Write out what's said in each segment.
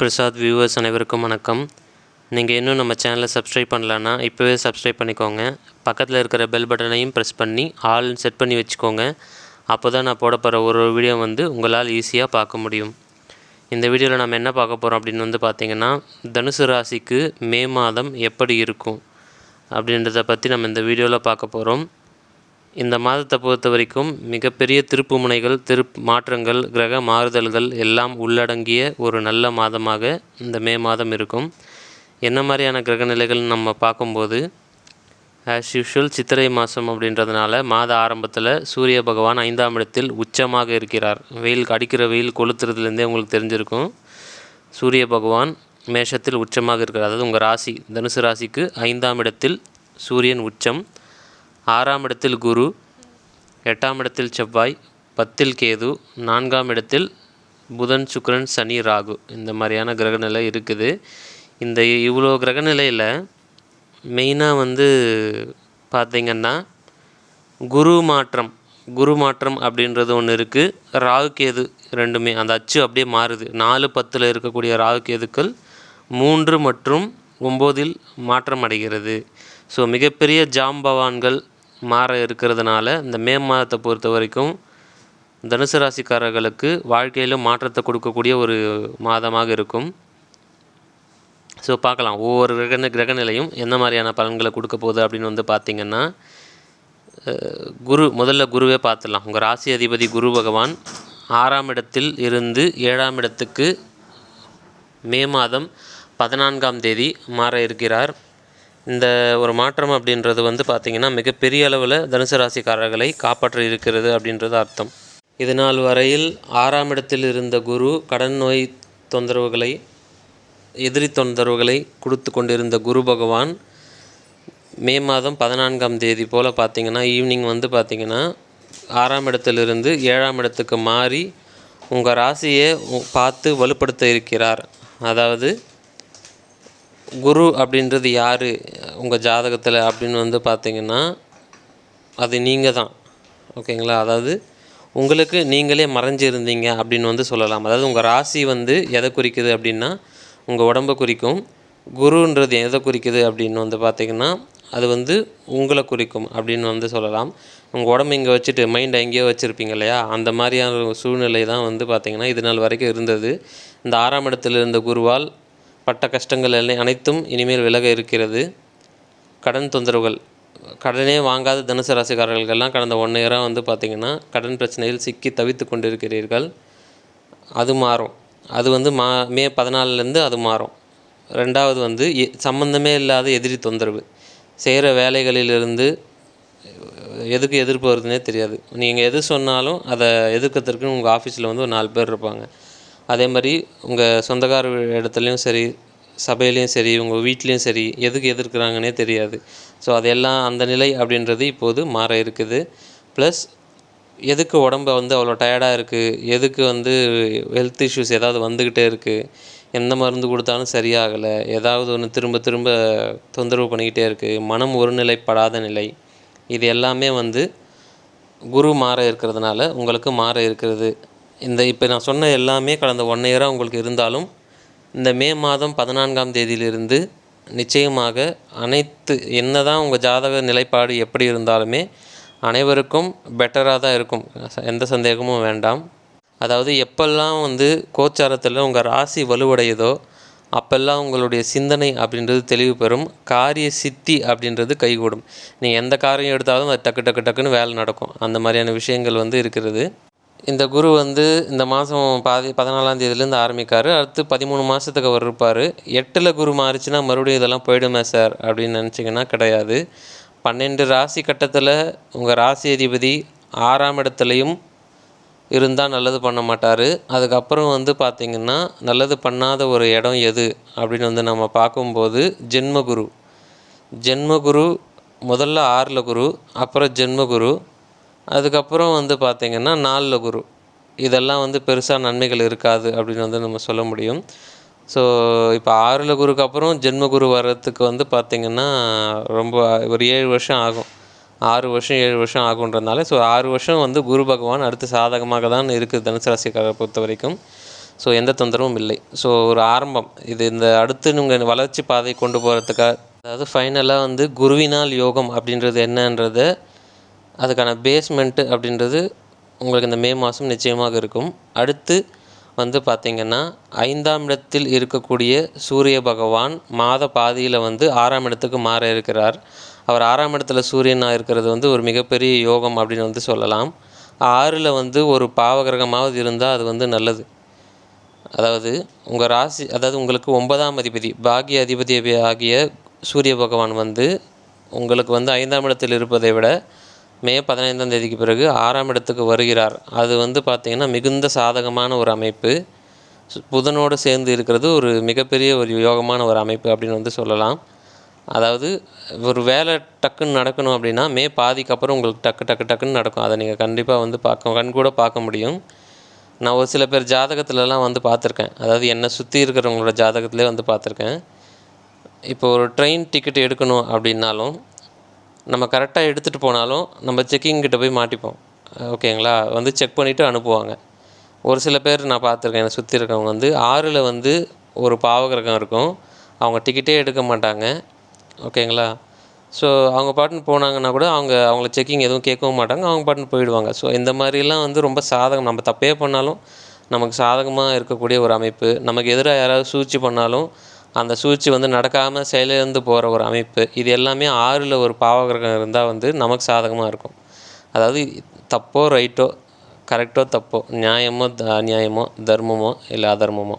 Prasad viewers அனைவருக்கும் வணக்கம். நீங்கள் இன்னும் நம்ம சேனலை சப்ஸ்கிரைப் பண்ணலன்னா இப்போவே சப்ஸ்கிரைப் பண்ணிக்கோங்க. பக்கத்தில் இருக்கிற பெல் பட்டனையும் ப்ரெஸ் பண்ணி ஆல் செட் பண்ணி வச்சுக்கோங்க. அப்போ தான் நான் போட போகிற ஒரு ஒரு வீடியோ வந்து உங்களால் ஈஸியாக பார்க்க முடியும். இந்த வீடியோவில் நம்ம என்ன பார்க்க போகிறோம் அப்படின்னு வந்து பார்த்திங்கன்னா தனுசு ராசிக்கு மே மாதம் எப்படி இருக்கும் அப்படின்றத பற்றி நம்ம இந்த வீடியோவில் பார்க்க போகிறோம் இந்த மாதத்தை பொறுத்த வரைக்கும் மிகப்பெரிய திருப்பு முனைகள் திருப் மாற்றங்கள் கிரக மாறுதல்கள் எல்லாம் உள்ளடங்கிய ஒரு நல்ல மாதமாக இந்த மே மாதம் இருக்கும். என்ன மாதிரியான கிரக நிலைகள் நம்ம பார்க்கும்போது ஆஸ் யூஷுவல் சித்திரை மாதம் அப்படின்றதுனால மாத ஆரம்பத்தில் சூரிய பகவான் ஐந்தாம் இடத்தில் உச்சமாக இருக்கிறார். வெயில் அடிக்கிற வெயில் கொளுத்துறதுலேருந்தே உங்களுக்கு தெரிஞ்சிருக்கும். சூரிய பகவான் மேஷத்தில் உச்சமாக இருக்கிறார். அதாவது உங்கள் ராசி தனுசு ராசிக்கு ஐந்தாம் இடத்தில் சூரியன் உச்சம். ஆறாம் இடத்தில் குரு எட்டாம் இடத்தில் செவ்வாய் பத்தில் கேது நான்காம் இடத்தில் புதன் சுக்ரன் சனி ராகு. இந்த மாதிரியான கிரகநிலை இருக்குது. இந்த இவ்வளோ கிரகநிலையில் மெயினாக வந்து பார்த்திங்கன்னா குரு மாற்றம் குரு மாற்றம் அப்படின்றது ஒன்று இருக்குது ராகு கேது ரெண்டுமே அந்த அச்சு அப்படியே மாறுது. நாலு பத்தில் இருக்கக்கூடிய ராகு கேதுக்கள் மூன்று மற்றும் ஒம்போதில் மாற்றம் அடைகிறது ஸோ மிகப்பெரிய ஜாம்பவான்கள் மாற இருக்கிறதுனால இந்த மே மாதத்தை பொறுத்த வரைக்கும் தனுசு ராசிக்காரர்களுக்கு வாழ்க்கையிலும் மாற்றத்தை கொடுக்கக்கூடிய ஒரு மாதமாக இருக்கும். ஸோ பார்க்கலாம். ஒவ்வொரு கிரக கிரகநிலையும் என்ன மாதிரியான பலன்களை கொடுக்க போகுது அப்படின்னு வந்து பார்த்திங்கன்னா குரு முதல்ல குருவே பார்த்துடலாம். உங்கள் ராசி அதிபதி குரு பகவான் ஆறாம் இடத்தில் இருந்து ஏழாம் இடத்துக்கு மே மாதம் பதினான்காம் தேதி மாற இருக்கிறார். இந்த ஒரு மாற்றம் அப்படின்றது வந்து பார்த்திங்கன்னா மிகப்பெரிய அளவில் தனுசு ராசிக்காரர்களை காப்பாற்றி இருக்கிறது அப்படின்றது அர்த்தம். இது நாள் வரையில் ஆறாம் இடத்தில் இருந்த குரு கடன் நோய் தொந்தரவுகளை எதிரி தொந்தரவுகளை கொடுத்து கொண்டிருந்த குரு பகவான் மே மாதம் பதினான்காம் தேதி போல் பார்த்திங்கன்னா ஈவினிங் வந்து பார்த்திங்கன்னா ஆறாம் இடத்திலிருந்து ஏழாம் இடத்துக்கு மாறி உங்கள் ராசியை பார்த்து வலுப்படுத்த இருக்கிறார். அதாவது குரு அப்படின்றது யார்? உங்கள் ஜாதகத்தில் அப்படின்னு வந்து பார்த்தீங்கன்னா அது நீங்கள் தான். ஓகேங்களா? அதாவது உங்களுக்கு நீங்களே மறைஞ்சிருந்தீங்க அப்படின்னு வந்து சொல்லலாம். அதாவது உங்கள் ராசி வந்து எதை குறிக்குது அப்படின்னா உங்கள் உடம்பை குறிக்கும். குருன்றது எதை குறிக்குது அப்படின்னு வந்து பார்த்திங்கன்னா அது வந்து உங்களை குறிக்கும் அப்படின்னு வந்து சொல்லலாம். உங்கள் உடம்பு இங்கே வச்சுட்டு மைண்டை எங்கேயோ வச்சுருப்பீங்க இல்லையா? அந்த மாதிரியான சூழ்நிலை தான் வந்து பார்த்திங்கன்னா இது நாள் வரைக்கும் இருந்தது. இந்த ஆறாம் இடத்துல இருந்த குருவால் பட்ட கஷ்டங்கள் எல்லாம் அனைத்தும் இனிமேல் விலக இருக்கிறது. கடன் தொந்தரவுகள். கடனே வாங்காத தனுசு ராசிக்காரர்களுக்கெல்லாம் கடந்த ஒன் இயராக வந்து பார்த்திங்கன்னா கடன் பிரச்சனையில் சிக்கி தவித்து கொண்டிருக்கிறீர்கள். அது மாறும். அது வந்து மா மே பதினாலுலேருந்து அது மாறும். ரெண்டாவது வந்து எ சம்மந்தமே இல்லாத எதிரி தொந்தரவு. செய்கிற வேலைகளிலிருந்து எதுக்கு எதிர்ப்பு வருதுன்னே தெரியாது. நீங்கள் எது சொன்னாலும் அதை எதிர்க்கிறதுக்குன்னு உங்கள் ஆஃபீஸில் வந்து ஒரு நாலு பேர் இருப்பாங்க. அதே மாதிரி உங்கள் சொந்தக்கார இடத்துலையும் சரி சபையிலையும் சரி உங்கள் வீட்லேயும் சரி எதுக்கு எதிர்க்கிறாங்கன்னே தெரியாது. ஸோ அதெல்லாம் அந்த நிலை அப்படின்றது இப்போது மாற இருக்குது. ப்ளஸ் எதுக்கு உடம்பு வந்து அவ்வளோ டயர்டாக இருக்குது எதுக்கு வந்து ஹெல்த் இஷ்யூஸ் ஏதாவது வந்துக்கிட்டே இருக்குது எந்த மருந்து கொடுத்தாலும் சரியாகலை. ஏதாவது ஒன்று திரும்ப திரும்ப தொந்தரவு பண்ணிக்கிட்டே இருக்குது மனம் ஒருநிலைப்படாத நிலை. இது எல்லாமே வந்து குரு மாற இருக்கிறதுனால உங்களுக்கு மாற இருக்கிறது. இந்த இப்போ நான் சொன்ன எல்லாமே கடந்த ஒன் இயராக உங்களுக்கு இருந்தாலும் இந்த மே மாதம் பதினான்காம் தேதியிலிருந்து நிச்சயமாக அனைத்து என்ன தான் உங்கள் ஜாதக நிலைப்பாடு எப்படி இருந்தாலுமே அனைவருக்கும் பெட்டராக தான் இருக்கும். எந்த சந்தேகமும் வேண்டாம். அதாவது எப்பெல்லாம் வந்து கோச்சாரத்தில் உங்கள் ராசி வலுவடையுதோ அப்போல்லாம் உங்களுடைய சிந்தனை அப்படின்றது தெளிவு பெறும். காரிய சித்தி அப்படின்றது கைகூடும். நீங்கள் எந்த காரியம் எடுத்தாலும் அது டக்கு டக்கு டக்குன்னு வேலை நடக்கும். அந்த மாதிரியான விஷயங்கள் வந்து இருக்கிறது. இந்த குரு வந்து இந்த மாதம் பாதி பதினாலாம் தேதியிலேருந்து ஆரம்பிக்கார். அடுத்து பதிமூணு மாதத்துக்கு அவர் இருப்பார். எட்டில் குரு மாறிச்சுன்னா மறுபடியும் இதெல்லாம் போயிடுமே சார் அப்படின்னு நினச்சிங்கன்னா கிடையாது. பன்னெண்டு ராசி கட்டத்தில் உங்கள் ராசி அதிபதி ஆறாம் இடத்துலையும் இருந்தால் நல்லது பண்ண மாட்டார். அதுக்கப்புறம் வந்து பார்த்திங்கன்னா நல்லது பண்ணாத ஒரு இடம் எது அப்படின்னு வந்து நம்ம பார்க்கும்போது ஜென்மகுரு. ஜென்மகுரு முதல்ல ஆறில் குரு அப்புறம் ஜென்மகுரு அதுக்கப்புறம் வந்து பார்த்திங்கன்னா நாலில் குரு. இதெல்லாம் வந்து பெருசாக நன்மைகள் இருக்காது அப்படின்னு வந்து நம்ம சொல்ல முடியும். ஸோ இப்போ ஆறில் குருக்கு அப்புறம் ஜென்மகுரு வர்றதுக்கு வந்து பார்த்திங்கன்னா ரொம்ப ஒரு ஏழு வருஷம் ஆகும். ஆறு வருஷம் ஏழு வருஷம் ஆகுன்றதுனால ஸோ ஆறு வருஷம் வந்து குரு பகவான் அடுத்து சாதகமாக தான் இருக்குது தனுசு ராசிக்காரரை பொறுத்த வரைக்கும். ஸோ எந்த தொந்தரவும் இல்லை. ஸோ ஒரு ஆரம்பம். இது இந்த அடுத்து நீங்கள் வளர்ச்சி பாதை கொண்டு போகிறதுக்காக அதாவது ஃபைனலாக வந்து குருவினால் யோகம் அப்படின்றது என்னன்றத அதுக்கான பேஸ்மெண்ட்டு அப்படின்றது உங்களுக்கு இந்த மே மாதம் நிச்சயமாக இருக்கும். அடுத்து வந்து பார்த்திங்கன்னா ஐந்தாம் இடத்தில் இருக்கக்கூடிய சூரிய பகவான் மாத பாதியில் வந்து ஆறாம் இடத்துக்கு மாற இருக்கிறார். அவர் ஆறாம் இடத்துல சூரியனாக இருக்கிறது வந்து ஒரு மிகப்பெரிய யோகம் அப்படின்னு வந்து சொல்லலாம். ஆறில் வந்து ஒரு பாவகிரகமாவது இருந்தால் அது வந்து நல்லது. அதாவது உங்கள் ராசி அதாவது உங்களுக்கு ஒன்பதாம் அதிபதி பாகிய அதிபதி ஆகிய சூரிய பகவான் வந்து உங்களுக்கு வந்து ஐந்தாம் இடத்தில் இருப்பதை விட மே பதினைந்தாம் தேதிக்கு பிறகு ஆறாம் இடத்துக்கு வருகிறார். அது வந்து பார்த்திங்கன்னா மிகுந்த சாதகமான ஒரு அமைப்பு. புதனோடு சேர்ந்து இருக்கிறது ஒரு மிகப்பெரிய ஒரு யோகமான ஒரு அமைப்பு அப்படின்னு வந்து சொல்லலாம். அதாவது ஒரு வேலை டக்குன்னு நடக்கணும் அப்படின்னா மே பாதிக்கு அப்புறம் உங்களுக்கு டக்கு டக்கு டக்குன்னு நடக்கும். அதை நீங்கள் கண்டிப்பாக வந்து பார்க்க கண் கூட பார்க்க முடியும். நான் ஒரு சில பேர் ஜாதகத்துலலாம் வந்து பார்த்துருக்கேன். அதாவது என்னை சுற்றி இருக்கிறவங்களோட ஜாதகத்திலே வந்து பார்த்துருக்கேன். இப்போ ஒரு ட்ரெயின் டிக்கெட் எடுக்கணும் அப்படின்னாலும் நம்ம கரெக்டாக எடுத்துகிட்டு போனாலும் நம்ம செக்கிங் கிட்ட போய் மாட்டிப்போம். ஓகேங்களா வந்து செக் பண்ணிவிட்டு அனுப்புவாங்க. ஒரு சில பேர் நான் பார்த்துருக்கேன் என்னை சுற்றி இருக்கவங்க வந்து ஆறில் வந்து ஒரு பாவகிரகம் இருக்கும். அவங்க டிக்கெட்டே எடுக்க மாட்டாங்க. ஓகேங்களா ஸோ அவங்க பாட்டுன்னு போனாங்கன்னா கூட அவங்க அவங்கள செக்கிங் எதுவும் கேட்கவும் மாட்டாங்க. அவங்க பாட்டுன்னு போயிடுவாங்க. ஸோ இந்த மாதிரிலாம் வந்து ரொம்ப சாதகம். நம்ம தப்பே பண்ணாலும் நமக்கு சாதகமாக இருக்கக்கூடிய ஒரு அமைப்பு. நமக்கு எதிராக யாராவது சூழ்ச்சி பண்ணாலும் அந்த சூழ்ச்சி வந்து நடக்காமல் செயலிழந்து போகிற ஒரு அமைப்பு இது எல்லாமே ஆறில் ஒரு பாவகிரகம் இருந்தால் வந்து நமக்கு சாதகமாக இருக்கும். அதாவது தப்போ ரைட்டோ கரெக்டோ தப்போ நியாயமோ த- அநியாயமோ தர்மமோ இல்லை அதர்மமோ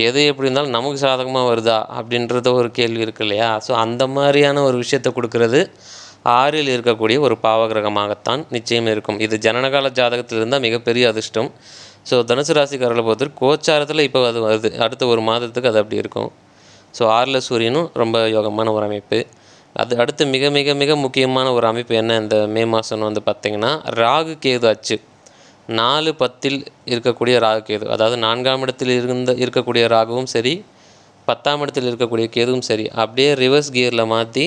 எது எப்படி இருந்தாலும் நமக்கு சாதகமாக வருதா அப்படின்றத ஒரு கேள்வி இருக்கு இல்லையா? ஸோ அந்த மாதிரியான ஒரு விஷயத்தை கொடுக்கறது ஆறில் இருக்கக்கூடிய ஒரு பாவகிரகமாகத்தான் நிச்சயம் இருக்கும். இது ஜனனகால ஜாதகத்தில் இருந்தால் மிகப்பெரிய அதிர்ஷ்டம். ஸோ தனுசு ராசிக்காரர்களை பொறுத்தவரை கோச்சாரத்தில் இப்போ அது வருது. அடுத்த ஒரு மாதத்துக்கு அது அப்படி இருக்கும். ஸோ ஆறில் சூரியனும் ரொம்ப யோகமான ஒரு அமைப்பு. அது அடுத்து மிக மிக மிக முக்கியமான ஒரு அமைப்பு என்ன? இந்த மே மாதம்னு வந்து பார்த்திங்கன்னா ராகு கேது அச்சு. நாலு பத்தில் இருக்கக்கூடிய ராகு கேது. அதாவது நான்காம் இடத்தில் இருந்த இருக்கக்கூடிய ராகுவும் சரி பத்தாம் இடத்தில் இருக்கக்கூடிய கேதுவும் சரி அப்படியே ரிவர்ஸ் கியரில் மாற்றி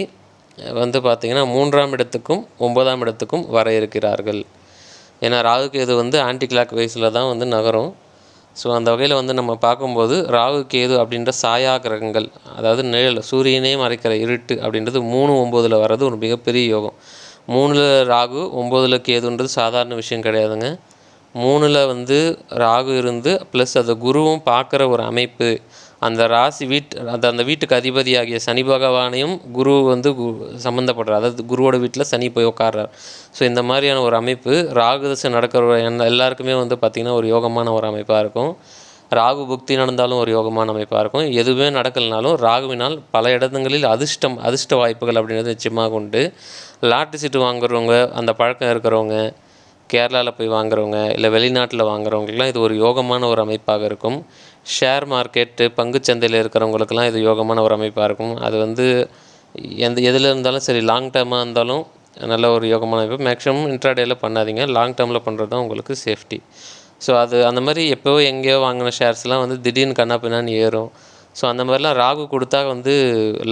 வந்து பார்த்திங்கன்னா மூன்றாம் இடத்துக்கும் ஒன்பதாம் இடத்துக்கும் வர இருக்கிறார்கள். ஏன்னா ராகு கேது வந்து ஆன்டி கிளாக் வைஸில் தான் வந்து நகரும். ஸோ அந்த வகையில் வந்து நம்ம பார்க்கும்போது ராகு கேது அப்படின்ற சாயா கிரகங்கள் அதாவது நிழல் சூரியனே மறைக்கிற இருட்டு அப்படின்றது மூணு ஒம்போதில் வர்றது ஒரு மிகப்பெரிய யோகம். மூணில் ராகு ஒம்போதில் கேதுன்றது சாதாரண விஷயம் கிடையாதுங்க. மூணில் வந்து ராகு இருந்து ப்ளஸ் அதை குருவும் பார்க்குற ஒரு அமைப்பு அந்த ராசி வீட் அந்த அந்த வீட்டுக்கு அதிபதியாகிய சனி பகவானையும் குரு வந்து கு சம்மந்தப்படுறார் அதாவது குருவோட வீட்டில் சனி போய் உட்கார்றார் ஸோ இந்த மாதிரியான ஒரு அமைப்பு ராகு தசை நடக்கிற எல்லாருக்குமே வந்து பார்த்திங்கன்னா ஒரு யோகமான ஒரு அமைப்பாக இருக்கும். ராகு புக்தி நடந்தாலும் ஒரு யோகமான அமைப்பாக இருக்கும். எதுவுமே நடக்கலனாலும் ராகுவினால் பல இடங்களில் அதிர்ஷ்டம் அதிர்ஷ்ட வாய்ப்புகள் அப்படின்றது நிச்சயமாக உண்டு. லாட்டரி சீட்டு வாங்குறவங்க அந்த பழக்கம் இருக்கிறவங்க கேரளாவில் போய் வாங்குறவங்க இல்லை வெளிநாட்டில் வாங்குறவங்களுக்குலாம் இது ஒரு யோகமான ஒரு அமைப்பாக இருக்கும். ஷேர் மார்க்கெட்டு பங்குச்சந்தையில் இருக்கிறவங்களுக்கெல்லாம் இது யோகமான ஒரு அமைப்பாக இருக்கும். அது வந்து எந்த எதில் இருந்தாலும் சரி லாங் டேர்மாக இருந்தாலும் நல்ல ஒரு யோகமான அமைப்பு. மேக்ஸிமம் இன்ட்ராடேயில் பண்ணாதீங்க. லாங் டேர்மில் பண்ணுறது தான் உங்களுக்கு சேஃப்டி ஸோ அது அந்த மாதிரி எப்போவோ எங்கேயோ வாங்கின ஷேர்ஸ்லாம் வந்து திடீர்னு கண்ணா பின்னான்னு ஏறும். ஸோ அந்த மாதிரிலாம் ராகு கொடுத்தா வந்து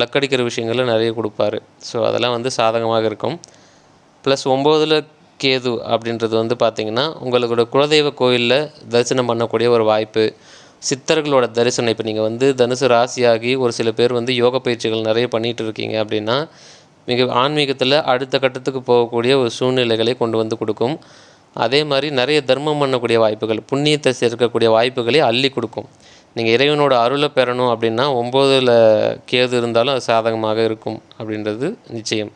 லக்கடிக்கிற விஷயங்களை நிறைய கொடுப்பாரு. ஸோ அதெல்லாம் வந்து சாதகமாக இருக்கும். ப்ளஸ் ஒம்போதில் கேது அப்படின்றது வந்து பார்த்திங்கன்னா உங்களோட குலதெய்வ கோயிலில் தரிசனம் பண்ணக்கூடிய ஒரு வாய்ப்பு. சித்தர்களோட தரிசனம். இப்போ நீங்கள் வந்து தனுசு ராசியாகி ஒரு சில பேர் வந்து யோக பயிற்சிகள் நிறைய பண்ணிகிட்டு இருக்கீங்க அப்படின்னா மிக ஆன்மீகத்தில் அடுத்த கட்டத்துக்கு போகக்கூடிய ஒரு சூழ்நிலைகளை கொண்டு வந்து கொடுக்கும். அதே மாதிரி நிறைய தர்மம் பண்ணக்கூடிய வாய்ப்புகள் புண்ணியத்தை சேர்க்கக்கூடிய வாய்ப்புகளை அள்ளி கொடுக்கும். நீங்கள் இறைவனோட அருளை பெறணும் அப்படின்னா ஒம்போதில் கேது இருந்தாலும் அது சாதகமாக இருக்கும் அப்படின்றது நிச்சயம்.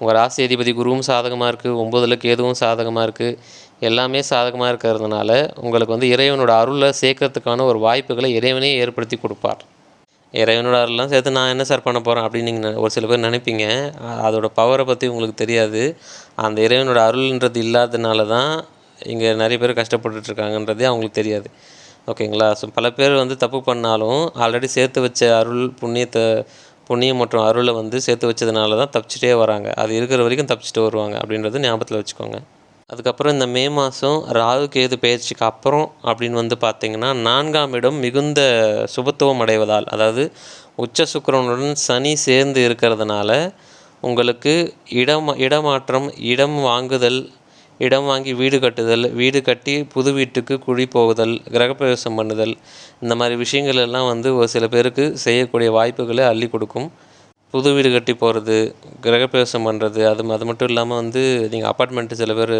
உங்கள் ராசி அதிபதி குருவும் சாதகமாக இருக்குது ஒம்போதில் கேதுவும் சாதகமாக இருக்குது எல்லாமே சாதகமாக இருக்கிறதுனால உங்களுக்கு வந்து இறைவனோட அருளை சேர்க்கறதுக்கான ஒரு வாய்ப்புகளை இறைவனே ஏற்படுத்தி கொடுப்பார். இறைவனோட அருள்லாம் சேர்த்து நான் என்ன சார் பண்ண போகிறேன் அப்படின்னு நீங்கள் ஒரு சில பேர் நினைப்பீங்க. அதோடய அதோட பவரை பற்றி உங்களுக்கு தெரியாது. அந்த இறைவனோட அருள்ன்றது இல்லாதனால தான் இங்கே நிறைய பேர் கஷ்டப்பட்டுட்ருக்காங்கன்றதே அவங்களுக்கு தெரியாது. ஓகேங்களா? ஸோ பல பேர் வந்து தப்பு பண்ணாலும் ஆல்ரெடி சேர்த்து வச்ச அருள் புண்ணியத்தை புண்ணியம் மற்றும் அருளை வந்து சேர்த்து வச்சதுனால தான் தப்பிச்சிட்டே வராங்க. அது இருக்கிற வரைக்கும் தப்பிச்சிட்டு வருவாங்க அப்படின்றது ஞாபகத்தில் வச்சுக்கோங்க. அதுக்கப்புறம் இந்த மே மாதம் ராகு கேது பயிற்சிக்கு அப்புறம் அப்படின்னு வந்து பார்த்தீங்கன்னா நான்காம் இடம் மிகுந்த சுபத்துவம் அடைவதால் அதாவது உச்ச சுக்கிரனுடன் சனி சேர்ந்து இருக்கிறதுனால உங்களுக்கு இடம் இடமாற்றம் இடம் வாங்குதல் இடம் வாங்கி வீடு கட்டுதல் வீடு கட்டி புது வீட்டுக்கு குழி போகுதல் கிரகப்பிரவேசம் பண்ணுதல் இந்த மாதிரி விஷயங்கள் எல்லாம் வந்து ஒரு சில பேருக்கு செய்யக்கூடிய வாய்ப்புகளை அள்ளி கொடுக்கும். புது வீடு கட்டி போகிறது கிரகப்பிரவேசம் பண்ணுறது அது அது மட்டும் இல்லாமல் வந்து நீங்கள் அப்பார்ட்மெண்ட்டு சில பேர்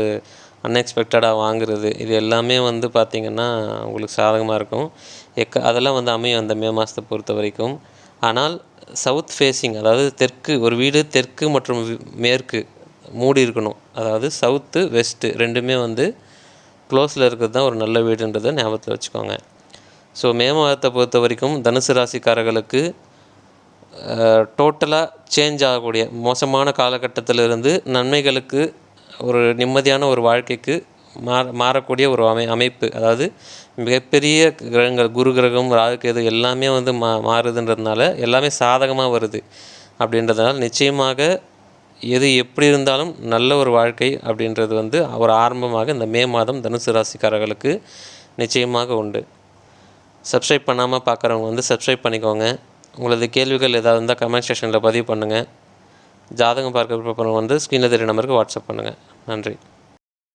அன்எக்ஸ்பெக்டடாக வாங்குறது இது எல்லாமே வந்து பார்த்திங்கன்னா உங்களுக்கு சாதகமாக இருக்கும். எக்க அதெல்லாம் வந்து அமையும் அந்த மே மாதத்தை பொறுத்த வரைக்கும். ஆனால் சவுத் ஃபேஸிங் அதாவது தெற்கு ஒரு வீடு தெற்கு மற்றும் மேற்கு மூடி இருக்கணும். அதாவது சவுத்து வெஸ்ட்டு ரெண்டுமே வந்து க்ளோஸில் இருக்கிறது தான் ஒரு நல்ல வீடுன்றதை ஞாபகத்தில் வச்சுக்கோங்க. ஸோ மே மாதத்தை பொறுத்த வரைக்கும் தனுசு ராசிக்காரர்களுக்கு டோட்டலாக சேஞ்ச் ஆகக்கூடிய மோசமான காலகட்டத்திலிருந்து நன்மைகளுக்கு ஒரு நிம்மதியான ஒரு வாழ்க்கைக்கு மாற மாறக்கூடிய ஒரு அமை அமைப்பு. அதாவது மிகப்பெரிய கிரகங்கள் குரு கிரகம் ராகுகேது எல்லாமே வந்து மா மாறுதுன்றதுனால எல்லாமே சாதகமாக வருது. அப்படின்றதுனால நிச்சயமாக எது எப்படி இருந்தாலும் நல்ல ஒரு வாழ்க்கை அப்படின்றது வந்து ஒரு ஆரம்பமாக இந்த மே மாதம் தனுசு ராசிக்காரர்களுக்கு நிச்சயமாக உண்டு. சப்ஸ்கிரைப் பண்ணாமல் பார்க்குறவங்க வந்து சப்ஸ்கிரைப் பண்ணிக்கோங்க. உங்களது கேள்விகள் ஏதாவது இருந்தால் கமெண்ட் செக்ஷனில் பதிவு பண்ணுங்கள் ஜாதகம் பார்க்க விருப்பப்படுறவங்க வந்து ஸ்க்ரீனில் தெரிய நம்பருக்கு வாட்ஸ்அப் பண்ணுங்கள் நன்றி.